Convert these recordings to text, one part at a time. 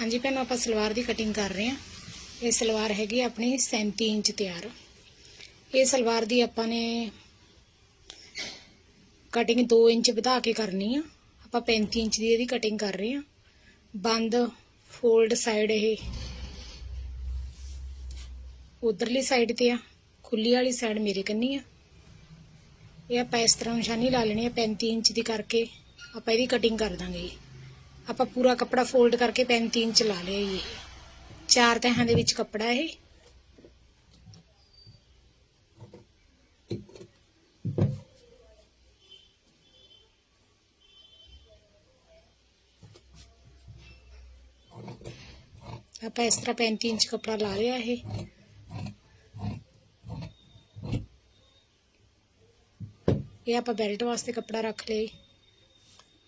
ਹਾਂਜੀ ਭੈਣੋ, ਆਪਾਂ ਸਲਵਾਰ ਦੀ ਕਟਿੰਗ ਕਰ ਰਹੇ ਹਾਂ। ਇਹ ਸਲਵਾਰ ਹੈਗੀ ਆਪਣੀ 37 ਇੰਚ ਤਿਆਰ। ਇਹ ਸਲਵਾਰ ਦੀ ਆਪਾਂ ਨੇ ਕਟਿੰਗ 2 ਇੰਚ ਵਧਾ ਕੇ ਕਰਨੀ ਆ। ਆਪਾਂ 35 ਇੰਚ ਦੀ ਇਹਦੀ ਕਟਿੰਗ ਕਰ ਰਹੇ ਹਾਂ। ਬੰਦ ਫੋਲਡ ਸਾਈਡ ਇਹ ਉਧਰਲੀ ਸਾਈਡ ਤੇ ਆ। ਖੁੱਲੀ ਵਾਲੀ ਸਾਈਡ ਮੇਰੇ ਕੰਨੀ ਆ। ਇਹ ਆਪਾਂ ਇਸ ਤਰ੍ਹਾਂ ਨਿਸ਼ਾਨੀ ਲਾ ਲੈਣੀ ਆ 35 ਇੰਚ ਦੀ ਕਰਕੇ। ਆਪਾਂ ਇਹਦੀ ਕਟਿੰਗ ਕਰ ਦਾਂਗੇ। ਆਪਾਂ ਪੂਰਾ ਕੱਪੜਾ ਫੋਲਡ ਕਰਕੇ 35 ਇੰਚ ਲਾ ਲਿਆ ਜੀ। ਇਹ ਚਾਰ ਤਹਾਂ ਦੇ ਵਿੱਚ ਕੱਪੜਾ ਇਹ। ਆਪਾਂ ਇਸ ਤਰ੍ਹਾਂ 35 ਇੰਚ ਕੱਪੜਾ ਲਾ ਲਿਆ ਇਹ। ਇਹ ਆਪਾਂ ਬੈਲਟ ਵਾਸਤੇ ਕੱਪੜਾ ਰੱਖ ਲਿਆ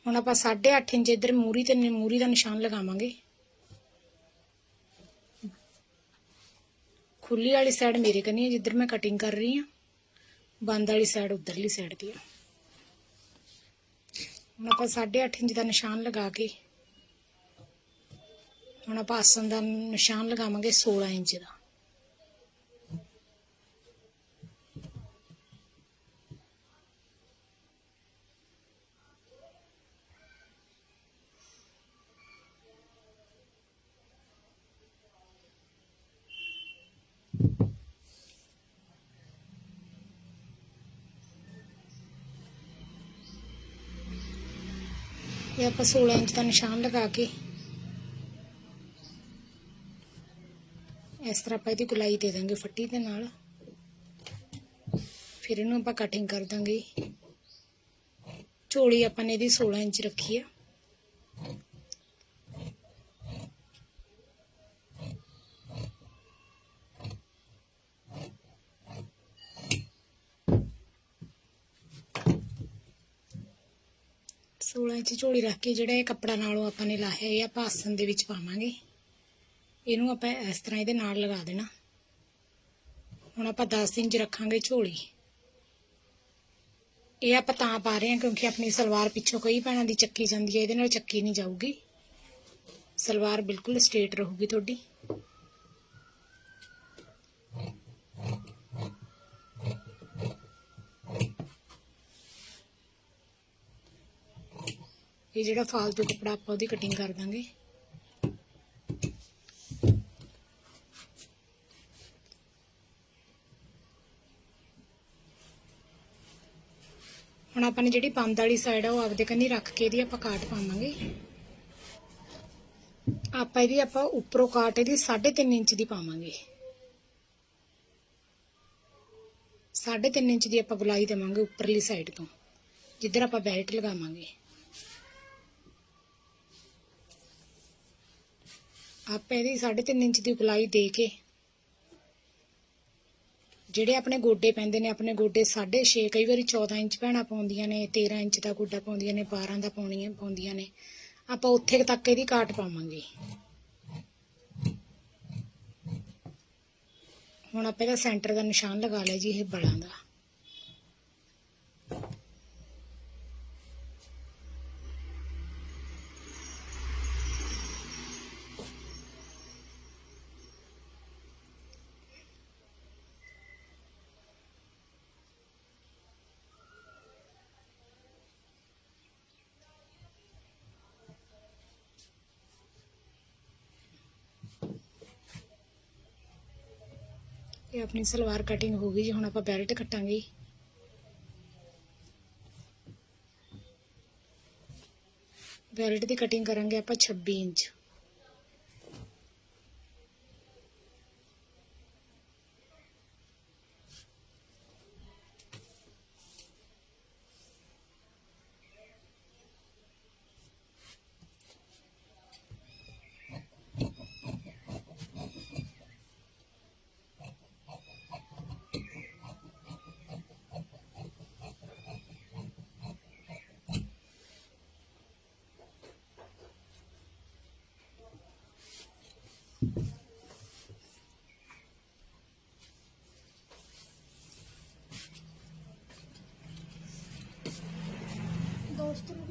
ਹੁਣ ਆਪਾਂ 8.5 ਇੰਚ ਇੱਧਰ ਮੂਰੀ ਤੇ ਮੂਰੀ ਦਾ ਨਿਸ਼ਾਨ ਲਗਾਵਾਂਗੇ। ਖੁੱਲੀ ਵਾਲੀ ਸਾਈਡ ਮੇਰੇ ਕਨੀ ਹੈ ਜਿੱਧਰ ਮੈਂ ਕਟਿੰਗ ਕਰ ਰਹੀ ਹਾਂ। ਬੰਦ ਵਾਲੀ ਸਾਈਡ ਉਧਰਲੀ ਸਾਈਡ ਦੀ ਆ। ਹੁਣ ਆਪਾਂ 8.5 ਇੰਚ ਦਾ ਨਿਸ਼ਾਨ ਲਗਾ ਕੇ, ਹੁਣ ਆਪਾਂ ਆਸਨ ਦਾ ਨਿਸ਼ਾਨ ਲਗਾਵਾਂਗੇ 16 ਇੰਚ ਦਾ। ਇਹ ਆਪਾਂ 16 ਇੰਚ ਦਾ ਨਿਸ਼ਾਨ ਲਗਾ ਕੇ ਇਸ ਤਰ੍ਹਾਂ ਆਪਾਂ ਇਹਦੀ ਗੁਲਾਈ ਦੇ ਦਾਂਗੇ ਫੱਟੀ ਦੇ ਨਾਲ। ਫਿਰ ਇਹਨੂੰ ਆਪਾਂ ਕਟਿੰਗ ਕਰ ਦਾਂਗੇ। ਝੋਲੀ ਆਪਾਂ ਨੇ ਇਹਦੀ 16 ਇੰਚ ਰੱਖੀ ਆ। ਸੋਲਾਂ ਇੰਚ ਝੋਲੀ ਰੱਖ ਕੇ ਜਿਹੜਾ ਇਹ ਕੱਪੜਾ ਨਾਲੋਂ ਆਪਾਂ ਨੇ ਲਾਹਿਆ ਇਹ ਆਪਾਂ ਆਸਨ ਦੇ ਵਿੱਚ ਪਾਵਾਂਗੇ। ਇਹਨੂੰ ਆਪਾਂ ਇਸ ਤਰ੍ਹਾਂ ਇਹਦੇ ਨਾਲ ਲਗਾ ਦੇਣਾ। ਹੁਣ ਆਪਾਂ 10 ਇੰਚ ਰੱਖਾਂਗੇ ਝੋਲੀ। ਇਹ ਆਪਾਂ ਤਾਂ ਪਾ ਰਹੇ ਹਾਂ ਕਿਉਂਕਿ ਆਪਣੀ ਸਲਵਾਰ ਪਿੱਛੋਂ ਕਈ ਭੈਣਾਂ ਦੀ ਚੱਕੀ ਜਾਂਦੀ ਹੈ, ਇਹਦੇ ਨਾਲ ਚੱਕੀ ਨਹੀਂ ਜਾਊਗੀ। ਸਲਵਾਰ ਬਿਲਕੁਲ ਸਟ੍ਰੇਟ ਰਹੂਗੀ ਤੁਹਾਡੀ। ਇਹ ਜਿਹੜਾ ਫਾਲਤੂ ਕੱਪੜਾ ਆਪਾਂ ਉਹਦੀ ਕਟਿੰਗ ਕਰ ਦਾਂਗੇ। ਹੁਣ ਆਪਾਂ ਨੇ ਜਿਹੜੀ ਪੰਦ ਵਾਲੀ ਸਾਈਡ ਆ, ਉਹ ਆਪਦੇ ਕੰਨੀ ਰੱਖ ਕੇ ਇਹਦੀ ਆਪਾਂ ਕਾਟ ਪਾਵਾਂਗੇ। ਆਪਾਂ ਇਹਦੀ ਆਪਾਂ ਉੱਪਰੋਂ ਕਾਟ ਇਹਦੀ 3.5 ਇੰਚ ਦੀ ਪਾਵਾਂਗੇ। 3.5 ਇੰਚ ਦੀ ਆਪਾਂ ਗੁਲਾਈ ਦੇਵਾਂਗੇ ਉੱਪਰਲੀ ਸਾਈਡ ਤੋਂ, ਜਿੱਧਰ ਆਪਾਂ ਬੈਲਟ ਲਗਾਵਾਂਗੇ। ਆਪਾਂ ਇਹਦੀ 3.5 ਇੰਚ ਦੀ ਗੁਲਾਈ ਦੇ ਕੇ ਜਿਹੜੇ ਆਪਣੇ ਗੋਡੇ ਪੈਂਦੇ ਨੇ, ਆਪਣੇ ਗੋਡੇ 6.5 ਕਈ ਵਾਰੀ 14 ਇੰਚ ਭੈਣਾਂ ਪਾਉਂਦੀਆਂ ਨੇ 13 ਇੰਚ ਦਾ ਗੋਡਾ ਪਾਉਂਦੀਆਂ ਨੇ 12 ਦਾ ਪਾਉਣੀਆਂ, ਪਾਉਂਦੀਆਂ ਨੇ। ਆਪਾਂ ਉੱਥੇ ਤੱਕ ਇਹਦੀ ਕਾਟ ਪਾਵਾਂਗੇ। ਹੁਣ ਆਪਾਂ ਇਹਦਾ ਸੈਂਟਰ ਦਾ ਨਿਸ਼ਾਨ ਲਗਾ ਲਿਆ ਜੀ, ਇਹ ਬਲਾਂ ਦਾ। ਇਹ ਆਪਣੀ ਸਲਵਾਰ ਕਟਿੰਗ ਹੋ ਗਈ ਜੀ ਹੁਣ ਆਪਾਂ ਬੈਲਟ ਕੱਟਾਂਗੇ ਬੈਲਟ ਦੀ ਕਟਿੰਗ ਕਰਾਂਗੇ ਆਪਾਂ 26 ਇੰਚ Gusto mo